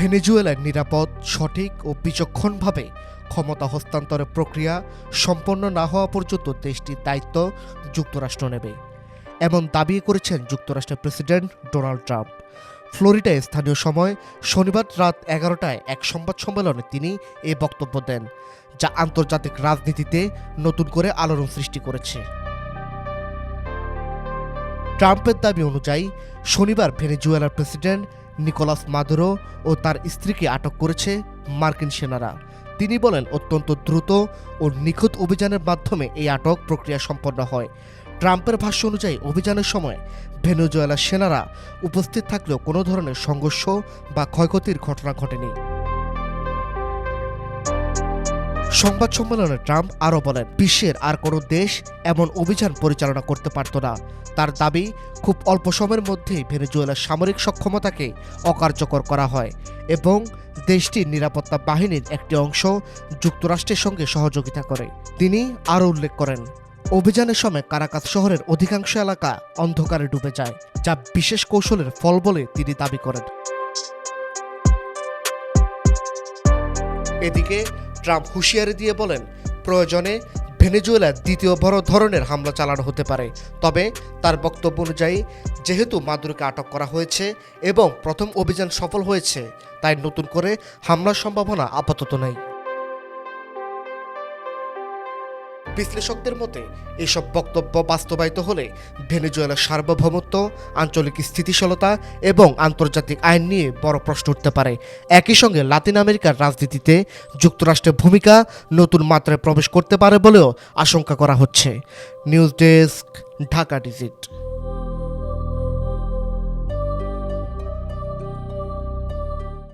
ভেনেজুয়েলার নিরাপদ, সঠিক ও বিচক্ষণভাবে ক্ষমতা হস্তান্তরের প্রক্রিয়া সম্পন্ন না হওয়া পর্যন্ত দেশটির দায়িত্ব যুক্তরাষ্ট্র নেবে। এমন দাবি করেছেন যুক্তরাষ্ট্রের প্রেসিডেন্ট ডোনাল্ড ট্রাম্প। ফ্লোরিডায় স্থানীয় সময় শনিবার রাত এগারোটায় এক সংবাদ সম্মেলনে তিনি এ বক্তব্য দেন, যা আন্তর্জাতিক রাজনীতিতে নতুন করে আলোড়ন সৃষ্টি করেছে। ট্রাম্পের দাবি অনুযায়ী, শনিবার ভেনেজুয়েলার প্রেসিডেন্ট নিকোলাস মাদুরো ও তার স্ত্রীকে আটক করেছে মার্কিন সেনারা। তিনি বলেন, অত্যন্ত দ্রুত ও নিখুঁত অভিযানের মাধ্যমে এই আটক প্রক্রিয়া সম্পন্ন হয়। ট্রাম্পের ভাষ্য অনুযায়ী, অভিযানের সময় ভেনেজুয়েলার সেনারা উপস্থিত থাকলেও কোনো ধরনের সংঘর্ষ বা ক্ষয়ক্ষতির ঘটনা ঘটেনি। সংবাদ সম্মেলনে ট্রাম্প আরও বলেন, বিশ্বের আর কোনো দেশ এমন অভিযান পরিচালনা করতে পারত না। তার দাবি, খুব অল্প সময়ের মধ্যেই ভেনেজুয়েলার সামরিক সক্ষমতাকে অকার্যকর করা হয় এবং দেশটির নিরাপত্তা বাহিনীর একটি অংশ যুক্তরাষ্ট্রের সঙ্গে সহযোগিতা করে। তিনি আরও উল্লেখ করেন, অভিযানের সময় কারাকাত শহরের অধিকাংশ এলাকা অন্ধকারে ডুবে যায়, যা বিশেষ কৌশলের ফল বলে তিনি দাবি করেন। এদিকে ট্রাম্প হুঁশিয়ারি দিয়ে বলেন, প্রয়োজনে ভেনেজুয়েলা দ্বিতীয় বড় ধরনের হামলা চালানো হতে পারে। তবে তার বক্তব্য অনুযায়ী, যেহেতু মাদুরকে আটক করা হয়েছে এবং প্রথম অভিযান সফল হয়েছে, তাই নতুন করে হামলার সম্ভাবনা আপাতত নেই। বিশ্লেষকদের মতে, এসব বক্তব্য বাস্তবায়িত হলে ভেনেজুয়েলার সার্বভৌমত্ব, আঞ্চলিক স্থিতিশীলতা এবং আন্তর্জাতিক আইন নিয়ে বড় প্রশ্ন উঠতে পারে। একই সঙ্গে লাতিন আমেরিকার রাজনীতিতে যুক্তরাষ্ট্রের ভূমিকা নতুন মাত্রায় প্রবেশ করতে পারে বলেও আশঙ্কা করা হচ্ছে। News desk, Dhaka digit.